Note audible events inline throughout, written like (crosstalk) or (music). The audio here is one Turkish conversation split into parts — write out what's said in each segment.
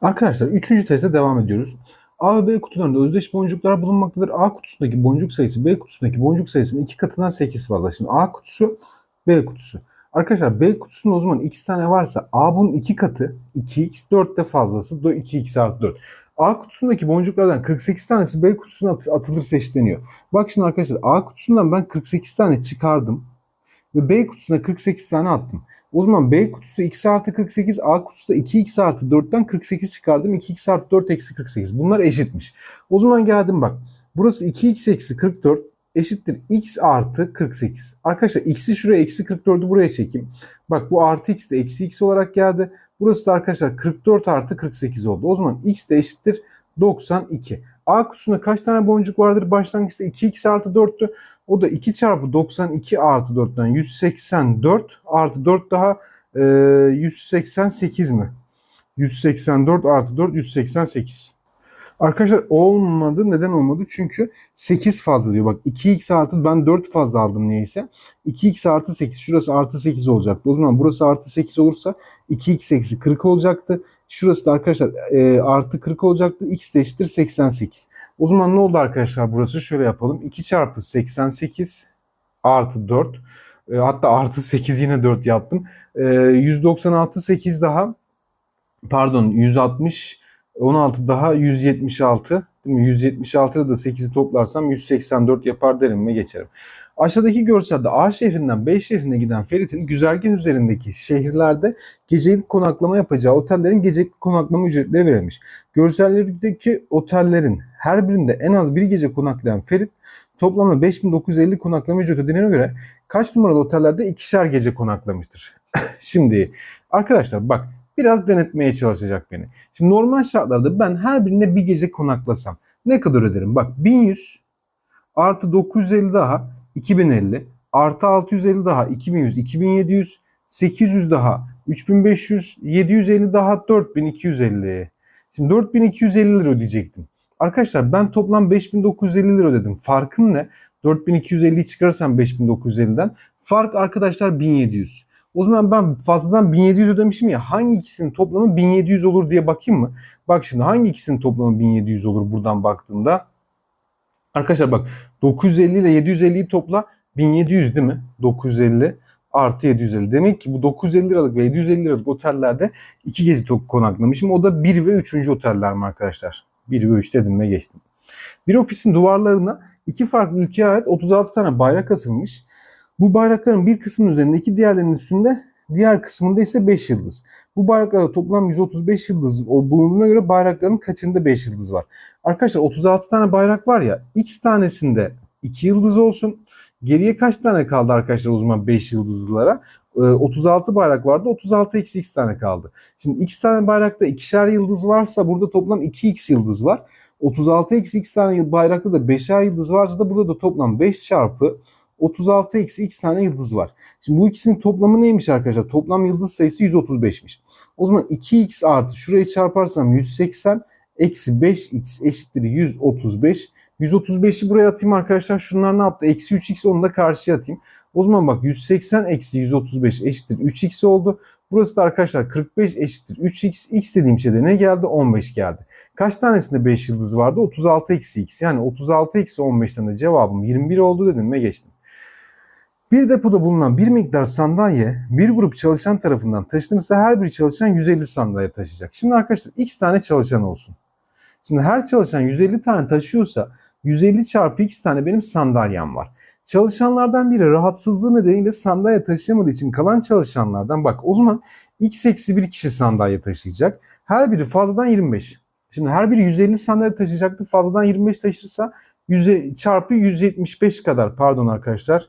Arkadaşlar 3. teste devam ediyoruz. A ve B kutularında özdeş boncuklar bulunmaktadır. A kutusundaki boncuk sayısı B kutusundaki boncuk sayısının iki katından 8 fazla. Şimdi A kutusu B kutusu. Arkadaşlar B kutusunda o zaman x tane varsa A bunun iki katı 2x 4 de fazlası 2x artı 4. A kutusundaki boncuklardan 48 tanesi B kutusuna at- atılırsa eşitleniyor. Bak şimdi arkadaşlar A kutusundan ben 48 tane çıkardım ve B kutusuna 48 tane attım. O zaman B kutusu x artı 48, A kutusu da 2x artı 4'ten 48 çıkardım. 2x artı 4 eksi 48. Bunlar eşitmiş. O zaman geldim bak. Burası 2x eksi 44 eşittir x artı 48. Arkadaşlar x'i şuraya eksi 44'ü buraya çekeyim. Bak bu artı x de eksi x olarak geldi. Burası da arkadaşlar 44 artı 48 oldu. O zaman x de eşittir 92. A kutusunda kaç tane boncuk vardır? Başlangıçta 2x artı 4'tü. O da 2 çarpı 92 artı 4'ten 184 artı 4 daha e, 188 mi? 184 artı 4 188. Arkadaşlar olmadı. Neden olmadı? Çünkü 8 fazla diyor. Bak 2x artı ben 4 fazla aldım neyse. 2x artı 8. Şurası artı 8 olacaktı. O zaman burası artı 8 olursa 2x eksi 40 olacaktı. Şurası da arkadaşlar e, artı 40 olacaktı. x de eşittir 88. O zaman ne oldu arkadaşlar burası? Şöyle yapalım. 2 çarpı 88 artı 4. E, hatta artı 8 yine 4 yaptım. E, 196 8 daha pardon 160 16 daha 176 değil mi? 176'da da 8'i toplarsam 184 yapar derim ve geçerim. Aşağıdaki görselde A şehrinden B şehrine giden Ferit'in güzergah üzerindeki şehirlerde gecelik konaklama yapacağı otellerin gecelik konaklama ücretleri verilmiş. Görsellerdeki otellerin her birinde en az bir gece konaklayan Ferit toplamda 5950 konaklama ücreti ödenene göre kaç numaralı otellerde ikişer gece konaklamıştır? (laughs) Şimdi arkadaşlar bak biraz denetmeye çalışacak beni. Şimdi normal şartlarda ben her birine bir gece konaklasam ne kadar öderim? Bak 1100 artı 950 daha 2050 artı 650 daha 2100 2700 800 daha 3500 750 daha 4250. Şimdi 4250 lira ödeyecektim. Arkadaşlar ben toplam 5950 lira ödedim. Farkım ne? 4250'yi çıkarırsam 5950'den fark arkadaşlar 1700. O zaman ben fazladan 1700 ödemişim ya hangi ikisinin toplamı 1700 olur diye bakayım mı? Bak şimdi hangi ikisinin toplamı 1700 olur buradan baktığımda? Arkadaşlar bak 950 ile 750'yi topla 1700 değil mi? 950 artı 750. Demek ki bu 950 liralık ve 750 liralık otellerde iki gece konaklamışım. O da 1 ve 3. oteller mi arkadaşlar? 1 ve 3 dedim ve geçtim. Bir ofisin duvarlarına iki farklı ülkeye ait 36 tane bayrak asılmış. Bu bayrakların bir kısmının üzerinde iki diğerlerinin üstünde diğer kısmında ise 5 yıldız. Bu bayraklarda toplam 135 yıldız bulunduğuna göre bayrakların kaçında 5 yıldız var? Arkadaşlar 36 tane bayrak var ya x tanesinde 2 yıldız olsun. Geriye kaç tane kaldı arkadaşlar o zaman 5 yıldızlılara? Ee, 36 bayrak vardı 36 eksi x tane kaldı. Şimdi x tane bayrakta ikişer yıldız varsa burada toplam 2x yıldız var. 36 eksi x tane bayrakta da 5'er yıldız varsa da burada da toplam 5 çarpı 36 eksi x tane yıldız var. Şimdi bu ikisinin toplamı neymiş arkadaşlar? Toplam yıldız sayısı 135'miş. O zaman 2x artı şurayı çarparsam 180 eksi 5x eşittir 135. 135'i buraya atayım arkadaşlar. Şunlar ne yaptı? Eksi 3x onu da karşıya atayım. O zaman bak 180 eksi 135 eşittir 3x oldu. Burası da arkadaşlar 45 eşittir 3x. x dediğim şeyde ne geldi? 15 geldi. Kaç tanesinde 5 yıldız vardı? 36 eksi x. Yani 36 eksi 15'ten de cevabım 21 oldu dedim ve geçtim. Bir depoda bulunan bir miktar sandalye bir grup çalışan tarafından taşınırsa her bir çalışan 150 sandalye taşıyacak. Şimdi arkadaşlar x tane çalışan olsun. Şimdi her çalışan 150 tane taşıyorsa 150 çarpı x tane benim sandalyem var. Çalışanlardan biri rahatsızlığı nedeniyle sandalye taşıyamadığı için kalan çalışanlardan bak o zaman x eksi bir kişi sandalye taşıyacak. Her biri fazladan 25. Şimdi her biri 150 sandalye taşıyacaktı. Fazladan 25 taşırsa 100 çarpı 175 kadar pardon arkadaşlar.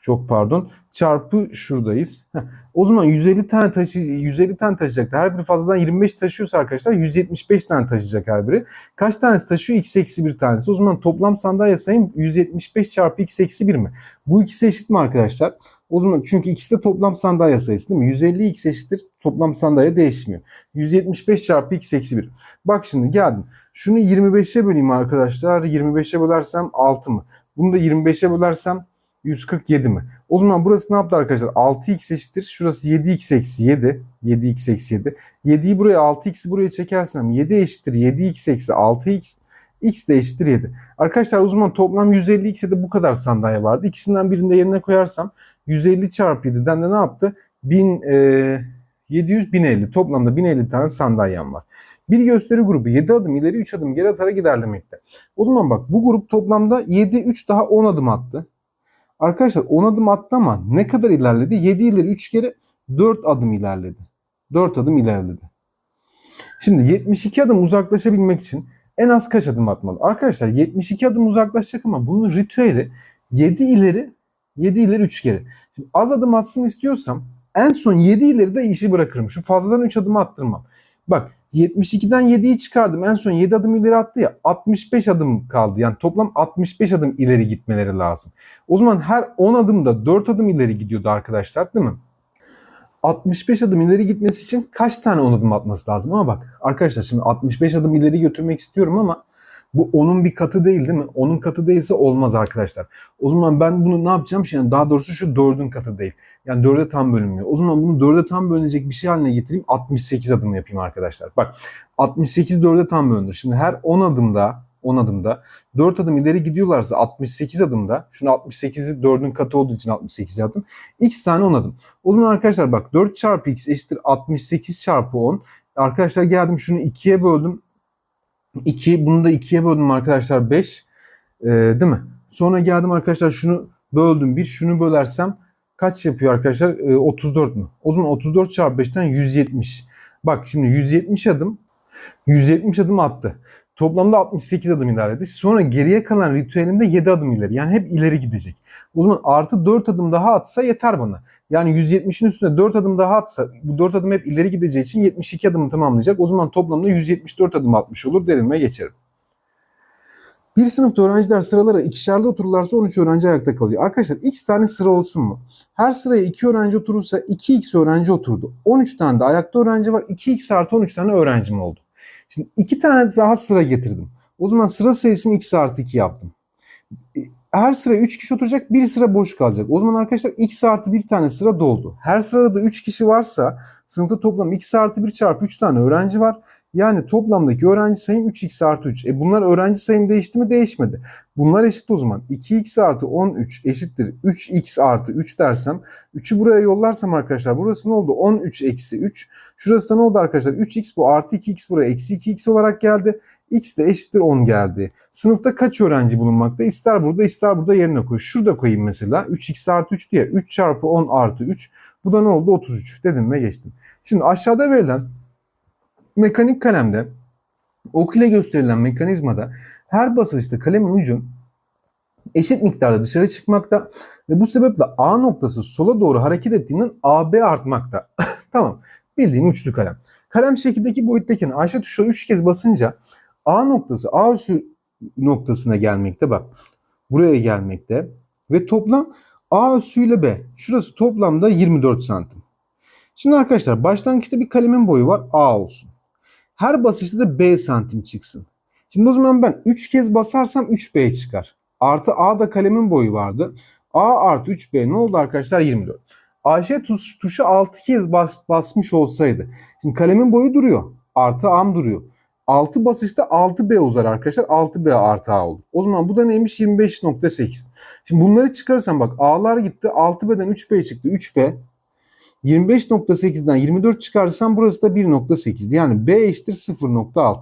Çok pardon. Çarpı şuradayız. O zaman 150 tane taşı 150 tane taşıyacaktı. Her biri fazladan 25 taşıyorsa arkadaşlar 175 tane taşıyacak her biri. Kaç tanesi taşıyor? X eksi 1 tanesi. O zaman toplam sandalye sayım 175 çarpı X eksi 1 mi? Bu ikisi eşit mi arkadaşlar? O zaman çünkü ikisi de toplam sandalye sayısı değil mi? 150 X eşittir. Toplam sandalye değişmiyor. 175 çarpı X eksi 1. Bak şimdi geldim. Şunu 25'e böleyim arkadaşlar. 25'e bölersem 6 mı? Bunu da 25'e bölersem 147 mi? O zaman burası ne yaptı arkadaşlar? 6x eşittir. Şurası 7x eksi 7. 7x eksi 7. 7'yi buraya 6x'i buraya çekersem 7 eşittir 7x eksi 6x. x de eşittir 7. Arkadaşlar o zaman toplam 150x'e de bu kadar sandalye vardı. İkisinden birinde yerine koyarsam 150 çarpı 7'den de ne yaptı? 1000, e, 700, 1050. Toplamda 1050 tane sandalyem var. Bir gösteri grubu 7 adım ileri 3 adım geri atarak ilerlemekte. O zaman bak bu grup toplamda 7, 3 daha 10 adım attı. Arkadaşlar 10 adım attı ama ne kadar ilerledi? 7 ileri 3 kere 4 adım ilerledi. 4 adım ilerledi. Şimdi 72 adım uzaklaşabilmek için en az kaç adım atmalı? Arkadaşlar 72 adım uzaklaşacak ama bunun ritüeli 7 ileri 7 ileri 3 kere. Şimdi az adım atsın istiyorsam en son 7 ileri de işi bırakırım. Şu fazladan 3 adım attırmam. Bak 72'den 7'yi çıkardım. En son 7 adım ileri attı ya 65 adım kaldı. Yani toplam 65 adım ileri gitmeleri lazım. O zaman her 10 adımda 4 adım ileri gidiyordu arkadaşlar değil mi? 65 adım ileri gitmesi için kaç tane 10 adım atması lazım? Ama bak arkadaşlar şimdi 65 adım ileri götürmek istiyorum ama bu onun bir katı değil değil mi? Onun katı değilse olmaz arkadaşlar. O zaman ben bunu ne yapacağım? Şimdi daha doğrusu şu 4'ün katı değil. Yani 4'e tam bölünmüyor. O zaman bunu 4'e tam bölünecek bir şey haline getireyim. 68 adım yapayım arkadaşlar. Bak 68 4'e tam bölünür. Şimdi her 10 adımda 10 adımda 4 adım ileri gidiyorlarsa 68 adımda şunu 68'i 4'ün katı olduğu için 68 yaptım. X tane 10 adım. O zaman arkadaşlar bak 4 çarpı x eşittir 68 çarpı 10. Arkadaşlar geldim şunu 2'ye böldüm. 2 bunu da 2'ye böldüm arkadaşlar 5. Ee, değil mi? Sonra geldim arkadaşlar şunu böldüm 1. Şunu bölersem kaç yapıyor arkadaşlar? Ee, 34 mü? O zaman 34 çarpı 5'ten 170. Bak şimdi 170 adım 170 adım attı. Toplamda 68 adım ilerledi. Sonra geriye kalan ritüelimde 7 adım ileri. Yani hep ileri gidecek. O zaman artı 4 adım daha atsa yeter bana. Yani 170'in üstüne 4 adım daha atsa bu 4 adım hep ileri gideceği için 72 adımı tamamlayacak. O zaman toplamda 174 adım atmış olur derim geçerim. Bir sınıfta öğrenciler sıralara ikişerli otururlarsa 13 öğrenci ayakta kalıyor. Arkadaşlar x tane sıra olsun mu? Her sıraya 2 öğrenci oturursa 2x öğrenci oturdu. 13 tane de ayakta öğrenci var. 2x artı 13 tane öğrencim oldu. Şimdi 2 tane daha sıra getirdim. O zaman sıra sayısını x artı 2 yaptım. Her sıraya 3 kişi oturacak, bir sıra boş kalacak. O zaman arkadaşlar x artı bir tane sıra doldu. Her sırada da 3 kişi varsa sınıfta toplam x artı 1 çarpı 3 tane öğrenci var. Yani toplamdaki öğrenci sayım 3x artı 3. E bunlar öğrenci sayım değişti mi? Değişmedi. Bunlar eşit o zaman. 2x artı 13 eşittir 3x artı 3 dersem 3'ü buraya yollarsam arkadaşlar burası ne oldu? 13 eksi 3. Şurası da ne oldu arkadaşlar? 3x bu artı 2x buraya eksi 2x olarak geldi. x de eşittir 10 geldi. Sınıfta kaç öğrenci bulunmakta? İster burada ister burada yerine koy. Şurada koyayım mesela. 3x artı 3 diye 3 çarpı 10 artı 3. Bu da ne oldu? 33 dedim ve geçtim. Şimdi aşağıda verilen mekanik kalemde ok ile gösterilen mekanizmada her basınçta kalemin ucu eşit miktarda dışarı çıkmakta ve bu sebeple A noktası sola doğru hareket ettiğinden AB artmakta. (laughs) tamam. Bildiğin uçlu kalem. Kalem şekildeki boyuttaki Ayşe tuşuna 3 kez basınca A noktası A üssü noktasına gelmekte bak. Buraya gelmekte ve toplam A üssü ile B. Şurası toplamda 24 santim. Şimdi arkadaşlar başlangıçta bir kalemin boyu var A olsun. Her basışta da B santim çıksın. Şimdi o zaman ben 3 kez basarsam 3B çıkar. Artı A da kalemin boyu vardı. A artı 3B ne oldu arkadaşlar? 24. Ayşe tuş, tuşu 6 kez bas, basmış olsaydı. Şimdi kalemin boyu duruyor. Artı A'm duruyor. 6 basışta 6B uzar arkadaşlar. 6B artı A olur. O zaman bu da neymiş? 25.8. Şimdi bunları çıkarırsam bak A'lar gitti. 6B'den 3B çıktı. 3B. 25.8'den 24 çıkarsam burası da 1.8. Yani B eşittir 0.6.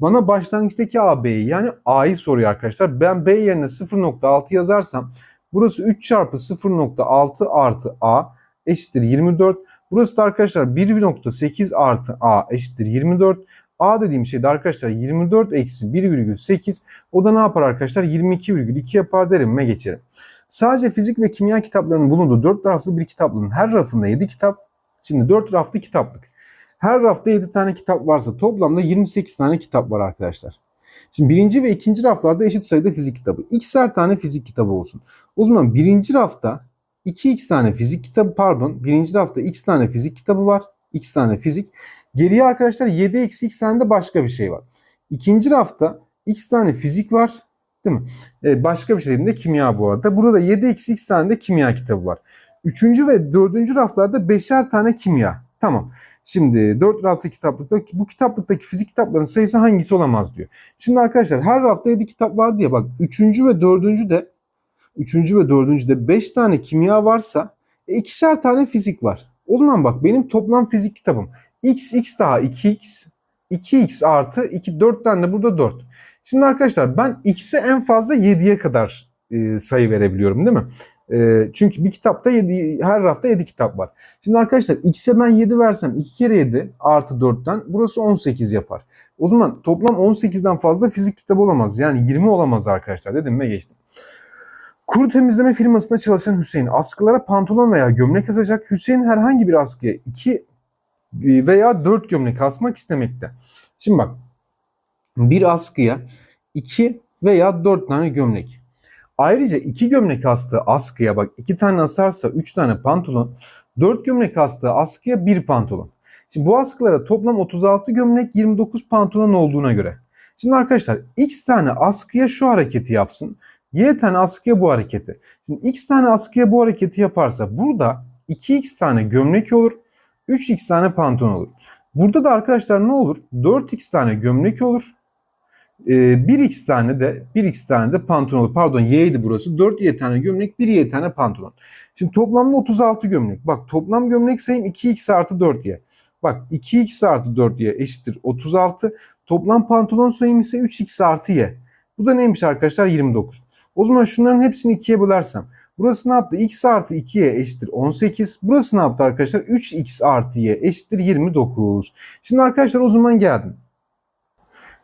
Bana başlangıçtaki AB'yi yani A'yı soruyor arkadaşlar. Ben B yerine 0.6 yazarsam burası 3 çarpı 0.6 artı A eşittir 24. Burası da arkadaşlar 1.8 artı A eşittir 24. A dediğim şey de arkadaşlar 24 eksi 1,8. O da ne yapar arkadaşlar? 22,2 yapar derim ve geçerim. Sadece fizik ve kimya kitaplarının bulunduğu 4 raflı bir kitaplığın her rafında 7 kitap. Şimdi 4 raflı kitaplık. Her rafta 7 tane kitap varsa toplamda 28 tane kitap var arkadaşlar. Şimdi birinci ve ikinci raflarda eşit sayıda fizik kitabı. X'er tane fizik kitabı olsun. O zaman birinci rafta 2x tane fizik kitabı pardon birinci rafta x tane fizik kitabı var. x tane fizik. Geriye arkadaşlar 7 eksi x tane de başka bir şey var. İkinci rafta x tane fizik var. Değil mi? E, başka bir şey dediğinde kimya bu arada. Burada da 7 eksi x tane de kimya kitabı var. Üçüncü ve dördüncü raflarda beşer tane kimya. Tamam. Şimdi 4 raflı kitaplıkta bu kitaplıktaki fizik kitaplarının sayısı hangisi olamaz diyor. Şimdi arkadaşlar her rafta 7 kitap var diye bak 3. ve 4. de 3. ve 4. de 5 tane kimya varsa e, ikişer tane fizik var. O zaman bak benim toplam fizik kitabım x x daha 2x 2x artı 2 4 tane de burada 4. Şimdi arkadaşlar ben x'e en fazla 7'ye kadar e, sayı verebiliyorum değil mi? E, çünkü bir kitapta 7, her rafta 7 kitap var. Şimdi arkadaşlar x'e ben 7 versem 2 kere 7 artı 4'ten burası 18 yapar. O zaman toplam 18'den fazla fizik kitabı olamaz. Yani 20 olamaz arkadaşlar dedim ve geçtim. Kuru temizleme firmasında çalışan Hüseyin askılara pantolon veya gömlek asacak. Hüseyin herhangi bir askıya 2 veya 4 gömlek asmak istemekte. Şimdi bak bir askıya 2 veya 4 tane gömlek. Ayrıca 2 gömlek astığı askıya bak 2 tane asarsa 3 tane pantolon, 4 gömlek astığı askıya 1 pantolon. Şimdi bu askılara toplam 36 gömlek 29 pantolon olduğuna göre. Şimdi arkadaşlar x tane askıya şu hareketi yapsın. Y tane askıya bu hareketi. Şimdi x tane askıya bu hareketi yaparsa burada 2x tane gömlek olur. 3x tane pantolon olur. Burada da arkadaşlar ne olur? 4x tane gömlek olur. Ee, 1x tane de 1x tane de pantolon. Pardon y'ydi burası. 4y tane gömlek, 1y tane pantolon. Şimdi toplamda 36 gömlek. Bak toplam gömlek sayım 2x artı 4y. Bak 2x artı 4y eşittir 36. Toplam pantolon sayım ise 3x artı y. Bu da neymiş arkadaşlar? 29. O zaman şunların hepsini 2'ye bölersem. Burası ne yaptı? x artı 2y eşittir 18. Burası ne yaptı arkadaşlar? 3x artı y eşittir 29. Şimdi arkadaşlar o zaman geldim.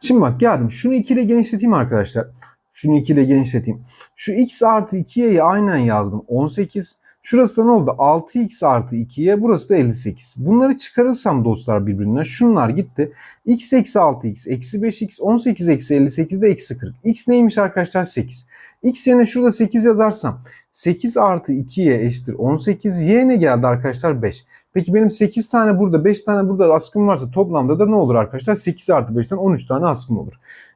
Şimdi bak geldim. Şunu 2 ile genişleteyim arkadaşlar. Şunu 2 ile genişleteyim. Şu x artı 2y'yi aynen yazdım. 18. Şurası da ne oldu? 6x artı 2y. Burası da 58. Bunları çıkarırsam dostlar birbirinden şunlar gitti. x eksi 6x eksi 5x 18 eksi 58 de eksi 40. x neymiş arkadaşlar? 8. x yerine şurada 8 yazarsam 8 artı 2y eşittir 18. y ne geldi arkadaşlar? 5. Peki benim 8 tane burada 5 tane burada askım varsa toplamda da ne olur arkadaşlar? 8 artı 5'ten 13 tane askım olur.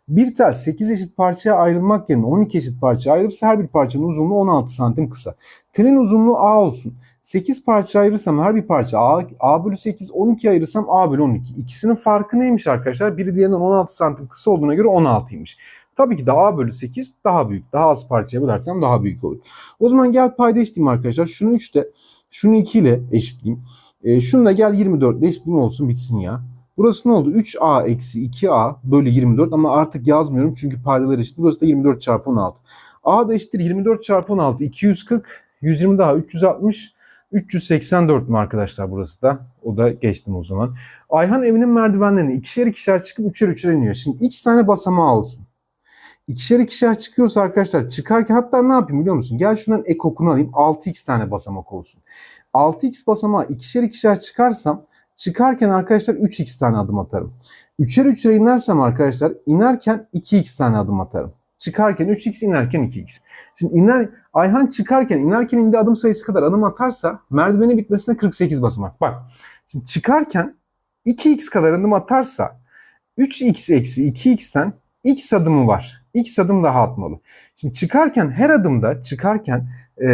Bir tel 8 eşit parçaya ayrılmak yerine 12 eşit parçaya ayrılırsa her bir parçanın uzunluğu 16 santim kısa. Telin uzunluğu A olsun. 8 parça ayırırsam her bir parça A, A bölü 8, 12 ayırırsam A bölü 12. İkisinin farkı neymiş arkadaşlar? Biri diğerinden 16 santim kısa olduğuna göre 16'ymış. Tabii ki de A bölü 8 daha büyük. Daha az parçaya bölersem daha büyük olur. O zaman gel payda eşitleyeyim arkadaşlar. Şunu 3 ile, şunu 2 ile eşitleyeyim. E, şunu da gel 24 ile eşitleyeyim olsun bitsin ya. Burası ne oldu? 3A eksi 2A bölü 24 ama artık yazmıyorum çünkü paydalar eşit. Burası da 24 çarpı 16. A da eşittir 24 çarpı 16 240 120 daha 360 384 mi arkadaşlar burası da? O da geçtim o zaman. Ayhan evinin merdivenlerini ikişer ikişer çıkıp üçer üçer iniyor. Şimdi x tane basamağı olsun. İkişer ikişer çıkıyorsa arkadaşlar çıkarken hatta ne yapayım biliyor musun? Gel şundan ekokunu alayım 6x tane basamak olsun. 6x basamağı ikişer ikişer çıkarsam çıkarken arkadaşlar 3x tane adım atarım. Üçer üçer inersem arkadaşlar inerken 2x tane adım atarım. Çıkarken 3x inerken 2x. Şimdi iner Ayhan çıkarken inerken indiği adım sayısı kadar adım atarsa merdiveni bitmesine 48 basamak. Bak şimdi çıkarken 2x kadar adım atarsa 3x eksi 2x'ten x adımı var. X adım daha atmalı. Şimdi çıkarken her adımda çıkarken e,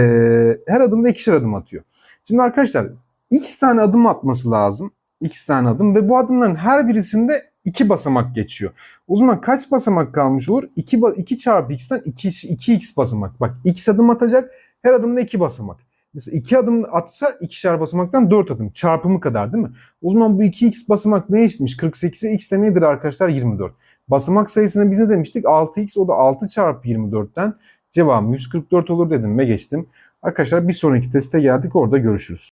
her adımda ikişer adım atıyor. Şimdi arkadaşlar x tane adım atması lazım. X tane adım ve bu adımların her birisinde 2 basamak geçiyor. O zaman kaç basamak kalmış olur? 2, 2 çarpı x'ten 2, 2x basamak. Bak x adım atacak her adımda 2 basamak. Mesela 2 adım atsa ikişer basamaktan 4 adım. Çarpımı kadar değil mi? O zaman bu 2x basamak ne eşitmiş? 48'e x de nedir arkadaşlar? 24. Basamak sayısını biz ne demiştik? 6x o da 6 çarpı 24'ten cevabım 144 olur dedim ve geçtim. Arkadaşlar bir sonraki teste geldik orada görüşürüz.